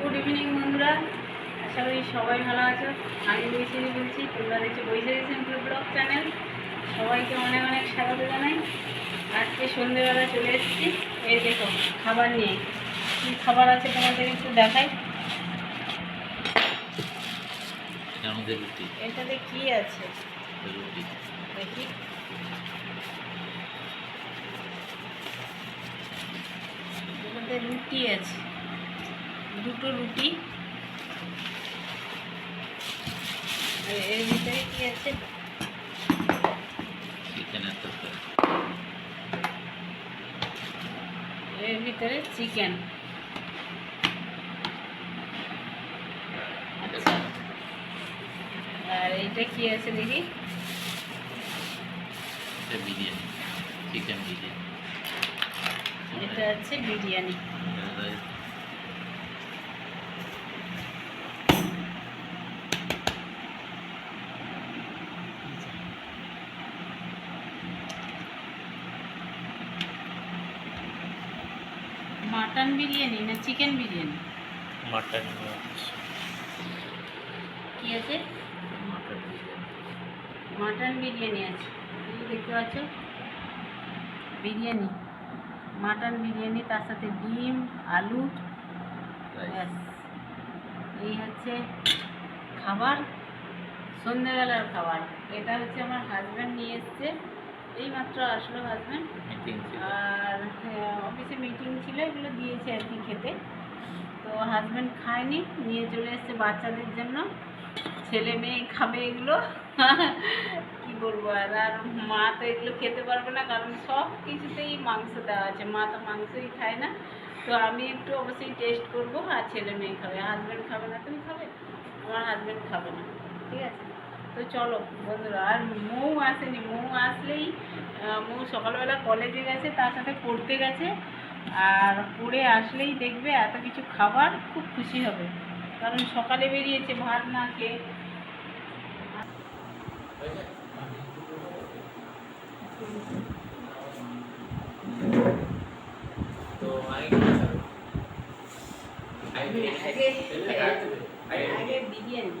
Good evening বন্ধুরা। আশা করি সবাই ভালো আছো। আমি বৈশাখী বলছি। তোমরা দেখছ বৈশাখী সিম্পল ব্লগ চ্যানেল। সবাইকে অনেক অনেক স্বাগত জানাই। আজকে সন্ধ্যেবেলা চলে এসেছি। এই দেখো খাবার নিয়ে। কী খাবার আছে তোমাদের একটু দেখাই। এটাতে কি আছে? দেখি। এটাতে রুটি আছে। দুটো রুটি। আর এর ভিতরে কি আছে? চিকেনের তরকারি। এর ভিতরে চিকেন আচ্ছা। আর এইটা কি আছে এটা বিরিয়ানি চিকেন বিরিয়ানি। এটা হচ্ছে বিরিয়ানি। মাটন বিরিয়ানি না চিকেন বিরিয়ানি? মাটন কি আছে? মাটন বিরিয়ানি আছে। দেখতে পাচ্ছ? বিরিয়ানি। মাটন বিরিয়ানি তার সাথে ডিম আলু। ব্যাস। এই হচ্ছে খাবার। সন্ধ্যেবেলার খাবার। এটা হচ্ছে আমার হাজব্যান্ড নিয়ে এসছে। এই মাত্র আসলো হাজব্যান্ড আর অফিসে মিটিং ছিল এগুলো দিয়েছে আর কি খেতে। তো হাজব্যান্ড খায়নি নিয়ে চলে এসছে বাচ্চাদের জন্য। ছেলে মেয়ে খাবে এগুলো। কি বলব আর আর মা তো এগুলো খেতে পারবে না কারণ সব কিছুতেই মাংস দেওয়া আছে। মা তো মাংসই খায় না। তো আমি একটু অবশ্যই টেস্ট করব আর ছেলে মেয়ে খাবে। হাজব্যান্ড খাবে না তুমি খাবে? আমার হাজব্যান্ড খাবে না। ঠিক আছে? তো চলো বন্ধুরা আর মৌ আসেনি মৌ আসলেই মৌ সকালবেলা কলেজে গেছে তার সাথে পড়তে গেছে আর পড়ে আসলেই দেখবে এত কিছু খাবার খুব খুশি হবে। কারণ সকালে বেরিয়েছে ভাত না খেয়ে। আগে বিরিয়ানি।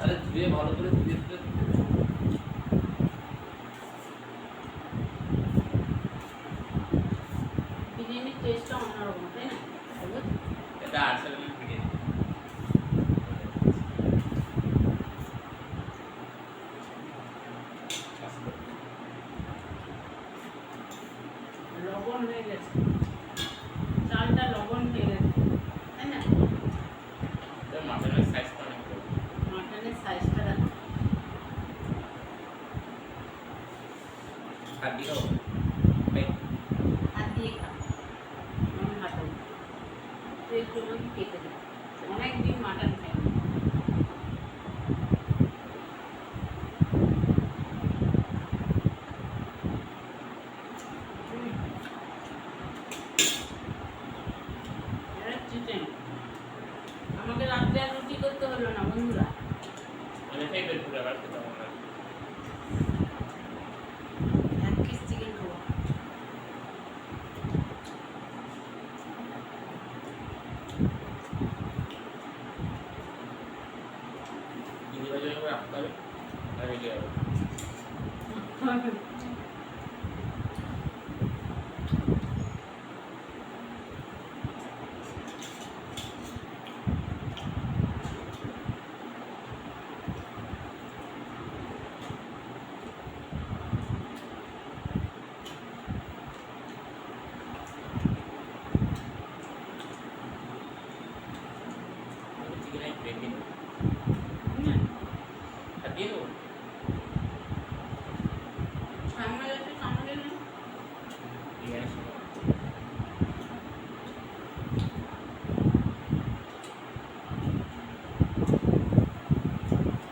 আরে ধুয়ে ভালো করে ধুয়ে ধুয়ে বিরিয়ানির টেস্টটা অন্যরকম তাই না বলো? এটা আর্সেনাল বিরিয়ানি লবণ হয়ে গেছে চালটা লবণ হয়ে গেছে তাই না এটা মাটনের সাইজটা অনেক বড় মাটনের সাইজটা দেখো আর দিও হাত দিয়ে খা আমার মাটন তো একটু আমাকে কেটে দে অনেক দিন মাটন খাই না। হুম। এটা chicken। আমাকে রাত্রে আর রুটি করতে হলো না বন্ধুরা মানে ফেভারিট পুরো আবার খেতে মনে হয় এক পিস চিকেন খাব দিদি ভাই যখন রাখতে হবে আর এই যে চিকেনের গ্রেভি আর দিয়ে দেবো সামনে যাচ্ছে সামনে না বিরিয়ানি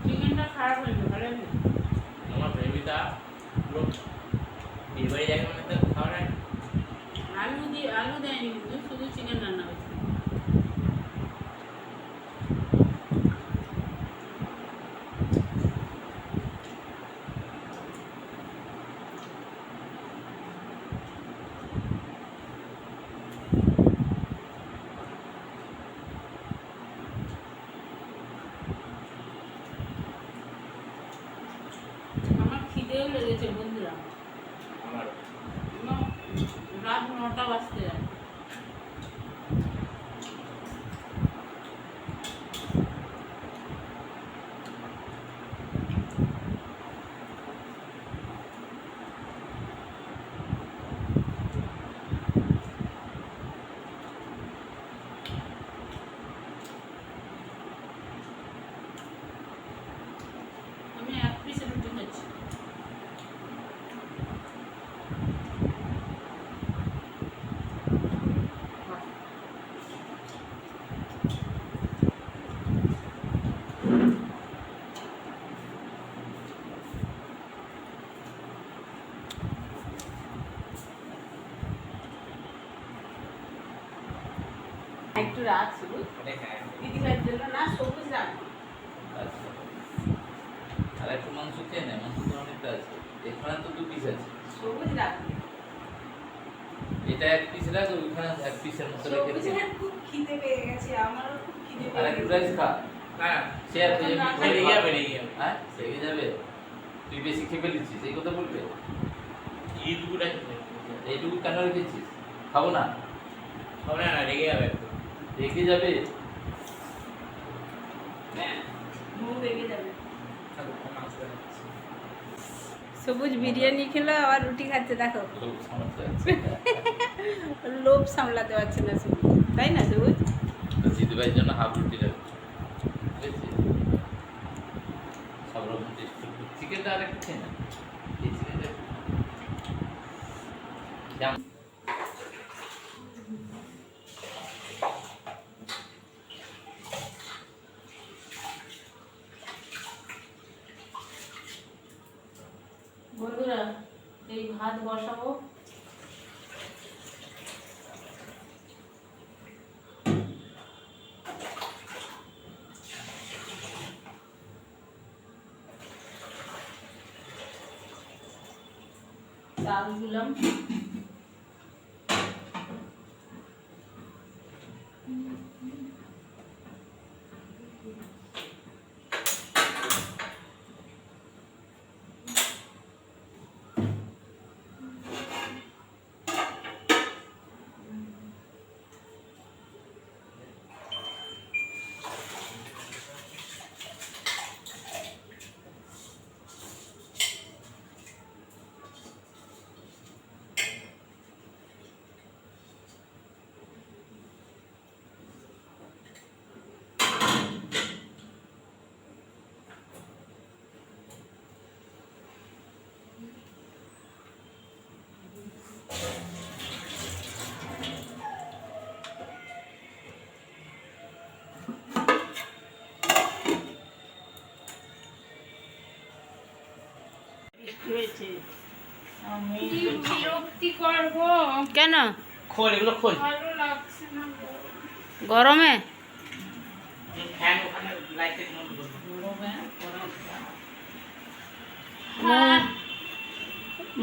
চিকেনটা খারাপ হয়নি ভালো হয়নি আমার গ্রেভিটা পুরো বিয়ে জায়গা মানে তো খাওয়া যায় না। আলু দিয়ে আলু দেয়নি কিন্তু শুধু চিকেন রান্না হয়েছে লেগেছে বন্ধুরা আমার ন- রাত নটা বাজতে যায় আমি এক পিস রুটি খাচ্ছি একটু রাত শুধু। হ্যাঁ দিদিভাইয়ের জন্য না সবুজ রাখ আচ্ছা। আর একটু মাংস খেয়ে নেয় মাংস তো অনেকটা আছে। এখানে তো দু পিস আছে। সবুজ রাখবে এটা এক পিস রাখ ওইখানে এক পিসের মতো রেখে দে। সবুজের খুব খিদে পেয়ে গেছে আমারও খুব খিদে আর একটু রাইস খা। না শেয়ার হয়ে হ্যাঁ যাবে। তুই বেশি খেয়ে ফেলেছিস এই কথা বলবে? এইটুকুটা এইটুকু কেন রেখেছিস? খাব না? হবে না রেগে যাবে রেগে যাবে? সবুজ বিরিয়ানি খেলো আবার রুটি খাচ্ছে দেখো। লোভ সামলাতে পারছে না। সবুজ। তাই না সবুজ? দিদিভাইয়ের জন্য হাফ রুটি বুঝেছিস সব রকম টেস্ট চিকেনটা আর একটু খেয়ে না এই চিকেনটা বন্ধুরা এই ভাত বসাবো চাল দিলাম কেন? খোল এগুলো খোল। ভালো লাগছে না গরমে? ফ্যান ওখানে লাইটের মধ্যে মৌ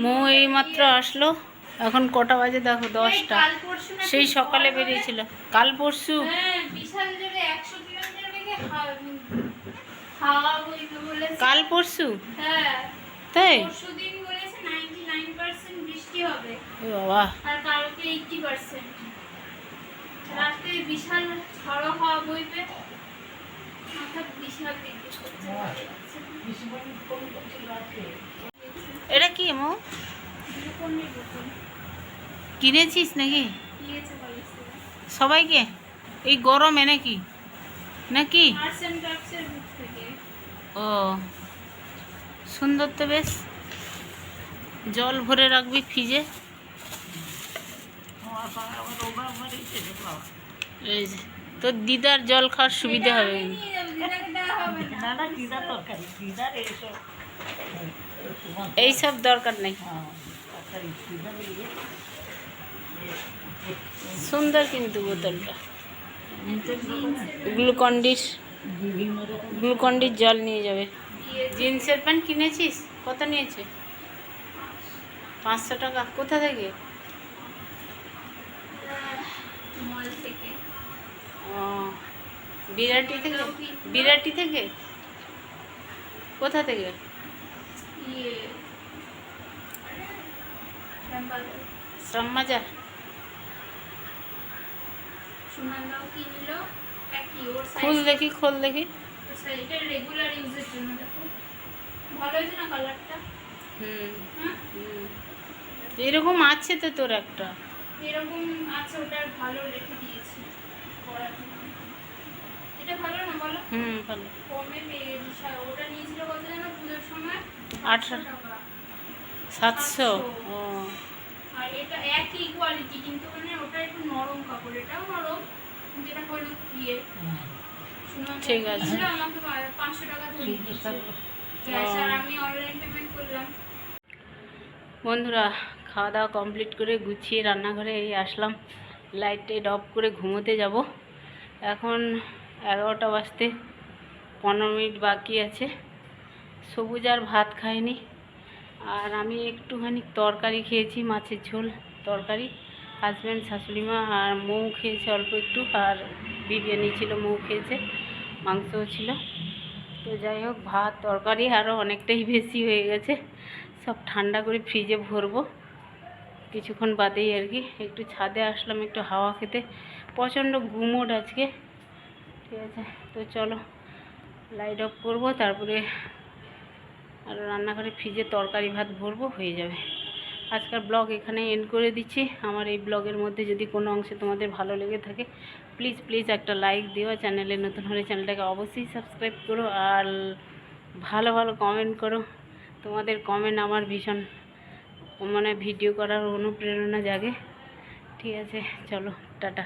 মৌ এইমাত্র আসলো। এখন কটা বাজে দেখো দশটা। এই সেই সকালে বেরিয়েছিল। কাল পরশু? হ্যাঁ কাল পরশু? হ্যাঁ। তাই? বলেছে বৃষ্টি হবে। এ বাবা। আর কালকে এইটটি পার্সেন্ট রাতে বিশাল ঝড়ো হাওয়া বইবে। বিশাল এটা কি মৌ? কিনেছিস নাকি? সবাইকে? এই গরমে নাকি? নাকি? ও। সুন্দর তো বেশ। জল ভরে রাখবি ফ্রিজে। তোর দিদার জল খাওয়ার সুবিধা হবে। এইসব দরকার নেই। সুন্দর কিন্তু বোতলটা। গ্লুকন্ডির গ্লুকন্ডির জল নিয়ে যাবে। জিন্সের প্যান্ট কিনেছিস? কত নিয়েছে? পাঁচশো টাকা। কোথা থেকে? মল থেকে। ও বিরাটি থেকে? বিরাটি থেকে? কোথা থেকে? ইয়ে কিনলো। একই ওর খোল দেখি। দেখি এটা রেগুলার ইউজের জন্য দেখো। ভালো হয়েছে না কালারটা হুম। হ্যাঁ? হুম। এরকম আছে তো তোর একটা। এরকম আছে ওটা ভালো রেখে দিয়েছি এটা ভালো না বলো? হুম ভালো। কমে পেয়ে ওটা নিয়েছিল কত জানো পুজোর সময়? আঠারো টাকা। সাতশো? ও। আর এটা একই কোয়ালিটি কিন্তু মানে ওটা একটু নরম কাপড়। এটাও নরম এটা হলুদ দিয়ে। ঠিক আছে। বন্ধুরা খাওয়া দাওয়া কমপ্লিট করে গুছিয়ে রান্নাঘরে এই আসলাম। লাইট টাইট অফ করে ঘুমোতে যাব। এখন এগারোটা বাজতে পনেরো মিনিট বাকি আছে। সবুজ আর ভাত খায়নি আর আমি একটুখানি তরকারি খেয়েছি মাছের ঝোল তরকারি। হাজব্যান্ড শাশুড়িমা আর মৌ খেয়েছে অল্প একটু। আর বিরিয়ানি ছিল মৌ খেয়েছে। মাংসও ছিল। তো যাই হোক, ভাত, তরকারি আরও অনেকটাই বেশি হয়ে গেছে। সব ঠান্ডা করে ফ্রিজে ভরবো। কিছুক্ষণ বাদেই আর কি, একটু ছাদে আসলাম, একটু হাওয়া খেতে। প্রচণ্ড গুমোট আজকে। ঠিক আছে, তো চলো লাইট অফ করব, তারপরে আর রান্নাঘরে ফ্রিজে তরকারি ভাত ভরবো, হয়ে যাবে। আজকাল ব্লগ এখানে এন্ড করে দিচ্ছি। আমার এই ব্লগের মধ্যে যদি কোনো অংশে তোমাদের ভালো লেগে থাকে প্লিজ প্লিজ একটা লাইক দিও। চ্যানেলে নতুন হলে চ্যানেলটাকে অবশ্যই সাবস্ক্রাইব করো আর ভালো ভালো কমেন্ট করো। তোমাদের কমেন্ট আমার ভীষণ মানে ভিডিও করার অনুপ্রেরণা জাগে। ঠিক আছে, চলো, টাটা।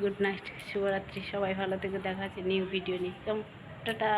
গুড নাইট শুভরাত্রি। সবাই ভালো থেকে, দেখা আছে নিউ ভিডিও নিয়ে। টাটা।